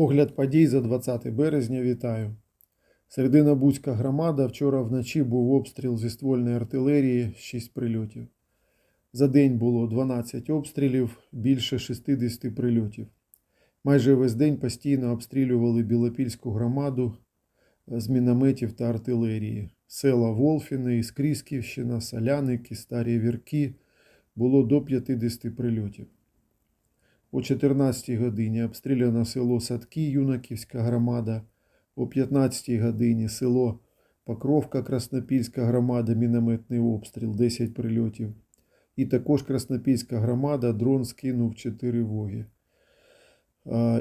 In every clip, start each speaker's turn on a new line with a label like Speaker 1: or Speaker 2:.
Speaker 1: Огляд подій за 20 березня вітаю. Середина-Буцька громада вчора вночі був обстріл зі ствольної артилерії 6 прильотів. За день було 12 обстрілів, більше 60 прильотів. Майже весь день постійно обстрілювали Білопільську громаду з мінометів та артилерії. Села Волфіни, Іскрісківщина, Соляники, Старі Вірки було до 50 прильотів. О 14 годині обстріляно село Садки, Юнаківська громада. О 15 годині село Покровка, Краснопільська громада, мінометний обстріл, 10 прильотів. І також Краснопільська громада, дрон скинув 4 воги.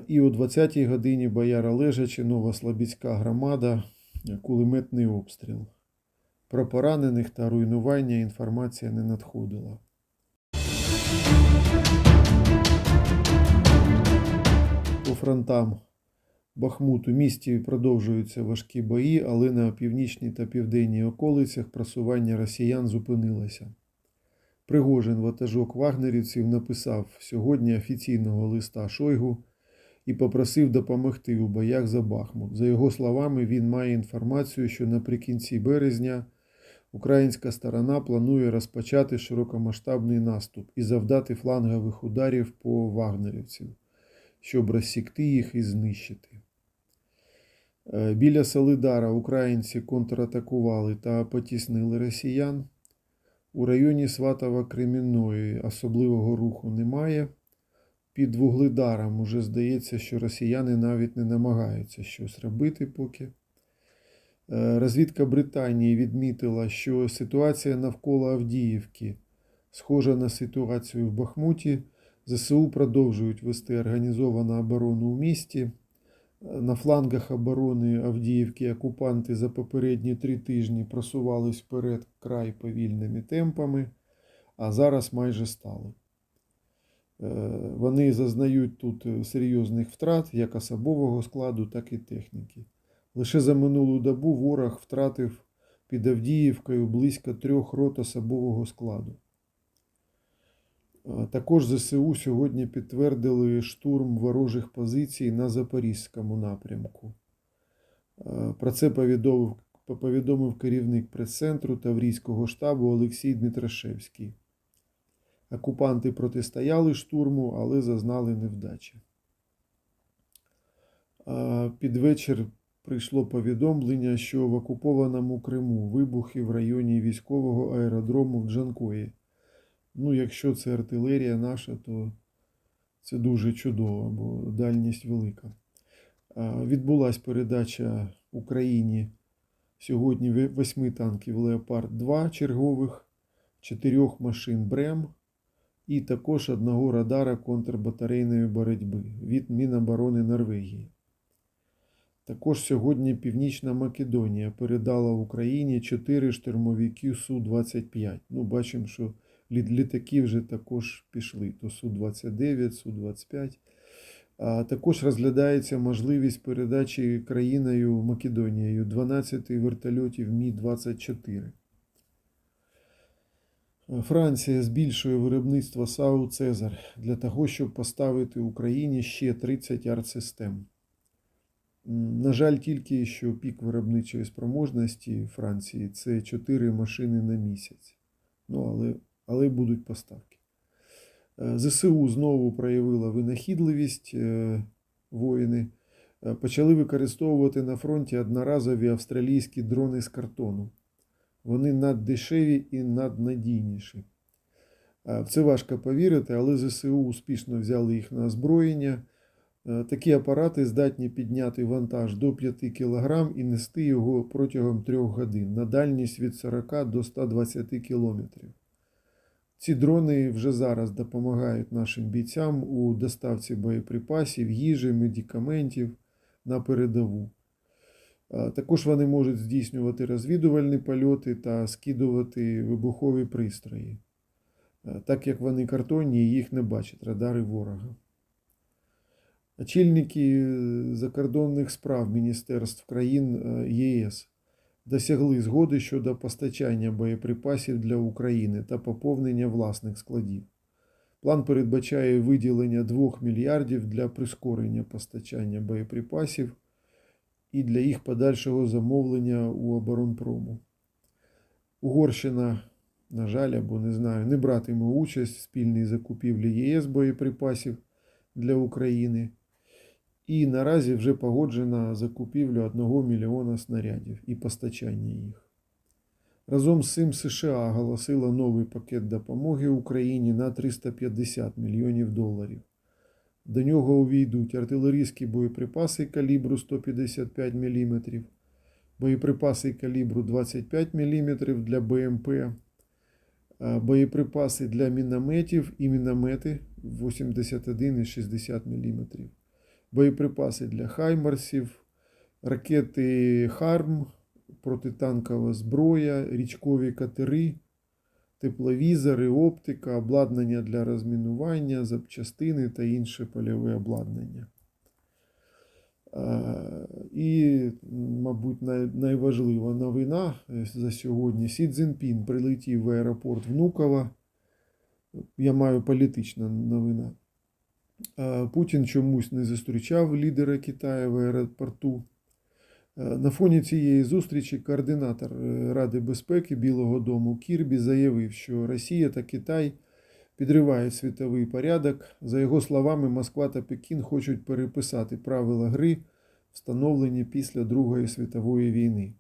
Speaker 1: І о 20 годині Бояра Лежачі, Новослобідська громада, кулеметний обстріл. Про поранених та руйнування інформація не надходила. Фронтам Бахмут у місті продовжуються важкі бої, але на північній та південній околицях просування росіян зупинилося. Пригожин ватажок вагнерівців написав сьогодні офіційного листа Шойгу і попросив допомогти у боях за Бахмут. За його словами, він має інформацію, що наприкінці березня українська сторона планує розпочати широкомасштабний наступ і завдати флангових ударів по вагнерівців, щоб розсікти їх і знищити. Е, Біля Солидара українці контратакували та потіснили росіян. У районі Сватова-Кремінної особливого руху немає. Під Вугледаром уже здається, що росіяни навіть не намагаються щось робити поки. Е, Розвідка Британії відмітила, що ситуація навколо Авдіївки схожа на ситуацію в Бахмуті. ЗСУ продовжують вести організовану оборону у місті. На флангах оборони Авдіївки окупанти за попередні три тижні просувались вперед край повільними темпами, а зараз майже стали. Е, Вони зазнають тут серйозних втрат як особового складу, так і техніки. Лише за минулу добу ворог втратив під Авдіївкою близько трьох рот особового складу. Також ЗСУ сьогодні підтвердили штурм ворожих позицій на Запорізькому напрямку. Про це повідомив, повідомив керівник прес-центру Таврійського штабу Олексій Дмитрашевський. Окупанти протистояли штурму, але зазнали невдачі. Під вечір прийшло повідомлення, що в окупованому Криму вибухи в районі військового аеродрому в Джанкої. Ну, якщо це артилерія наша, то це дуже чудово, бо дальність велика. Відбулася передача Україні сьогодні восьми танків Леопард 2 чергових, чотирьох машин Брем і також одного радара контрбатарейної боротьби від Міноборони Норвегії. Також сьогодні Північна Македонія передала Україні 4 штурмовики Су-25. Ну, бачимо, що літаки вже також пішли. То Су-29, Су-25. А також розглядається можливість передачі країною Македонією 12 вертольотів Мі-24. Франція збільшує виробництво САУ Цезар для того, щоб поставити Україні ще 30 артсистем. На жаль, тільки що пік виробничої спроможності Франції це 4 машини на місяць. Ну, але але будуть поставки. ЗСУ знову проявила винахідливість воїни. Почали використовувати на фронті одноразові австралійські дрони з картону. Вони наддешеві і наднадійніші. В це важко повірити, але ЗСУ успішно взяли їх на озброєння. Такі апарати здатні підняти вантаж до 5 кг і нести його протягом 3 годин на дальність від 40 до 120 км. Ці дрони вже зараз допомагають нашим бійцям у доставці боєприпасів, їжі, медикаментів на передову. Також вони можуть здійснювати розвідувальні польоти та скидувати вибухові пристрої. Так як вони картонні, їх не бачать радари ворога. Очільники закордонних справ Міністерств країн ЄС досягли згоди щодо постачання боєприпасів для України та поповнення власних складів. План передбачає виділення 2 мільярдів для прискорення постачання боєприпасів і для їх подальшого замовлення у оборонпрому. Угорщина, на жаль, або не знаю, не братиме участь в спільній закупівлі ЄС боєприпасів для України. І наразі вже погоджена закупівля 1 мільйона снарядів і постачання їх. Разом з цим США оголосила новий пакет допомоги Україні на 350 мільйонів доларів. До нього увійдуть артилерійські боєприпаси калібру 155 мм, боєприпаси калібру 25 мм для БМП, е, боєприпаси для мінометів і міномети 81 і 60 мм, боєприпаси для хаймарсів, ракети Харм, протитанкова зброя, річкові катери, тепловізори, оптика, обладнання для розмінування, запчастини та інше польове обладнання. І, мабуть, най- найважлива новина е, за сьогодні. Сі Цзіньпін прилетів в аеропорт Внуково. Я маю політична новина. Е, Путін чомусь не зустрічав лідера Китаю в аеропорту. Е, На фоні цієї зустрічі координатор е, Ради безпеки Білого Дому Кірбі заявив, що Росія та Китай підривають світовий порядок. За його словами, Москва та Пекін хочуть переписати правила гри, встановлені після Другої світової війни.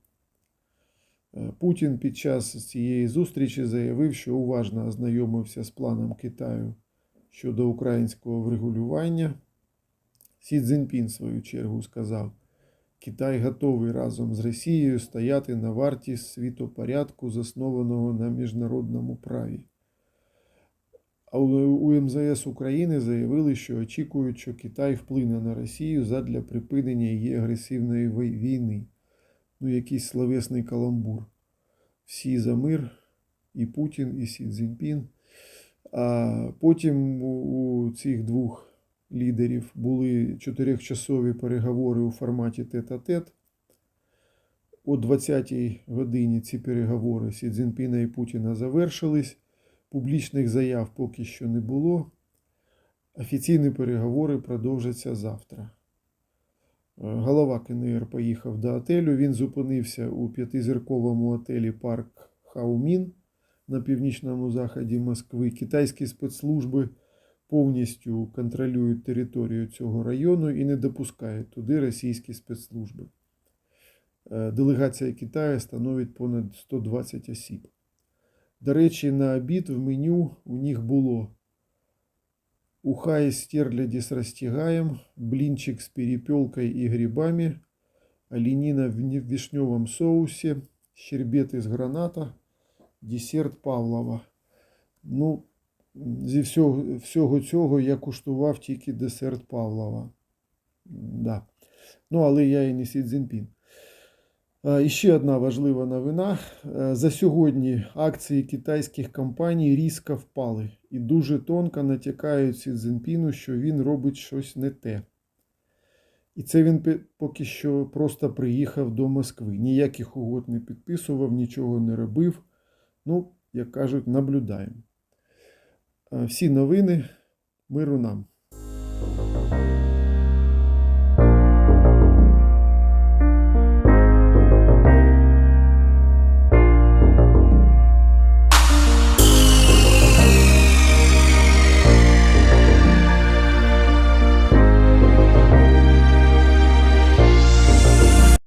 Speaker 1: Путін під час цієї зустрічі заявив, що уважно ознайомився з планом Китаю щодо українського врегулювання. Сі Цзіньпін, в свою чергу, сказав, Китай готовий разом з Росією стояти на варті світопорядку, заснованого на міжнародному праві. А у МЗС України заявили, що очікують, що Китай вплине на Росію задля припинення її агресивної війни. Ну, якийсь словесний каламбур. Всі за мир, і Путін, і Сі Цзіньпін. А потім у, цих двох лідерів були чотирьохчасові переговори у форматі тет-а-тет. О 20-й годині ці переговори Сі Цзіньпіна і Путіна завершились. Публічних заяв поки що не було. Офіційні переговори продовжаться завтра. Е, Голова КНР поїхав до отелю. Він зупинився у п'ятизірковому отелі Парк Хаумін на північному заході Москви. Китайські спецслужби повністю контролюють територію цього району і не допускають туди російські спецслужби. Е, Делегація Китаю становить понад 120 осіб. До речі, на обід в меню у них було уха из стерляди с растягаем, блинчик с перепелкой и грибами, оленина в не- в вишневом соусе, щербет из граната, десерт Павлова. Ну, зі всього, всього цього я куштував тільки десерт Павлова. Да. Ну, але я і не Сі Цзіньпін. І ще одна важлива новина. Е, За сьогодні акції китайських компаній різко впали і дуже тонко натякають Сі Цзіньпіну, що він робить щось не те. І це він поки що просто приїхав до Москви. Ніяких угод не підписував, нічого не робив. Ну, як кажуть, наблюдаємо. Е, Всі новини. Миру нам.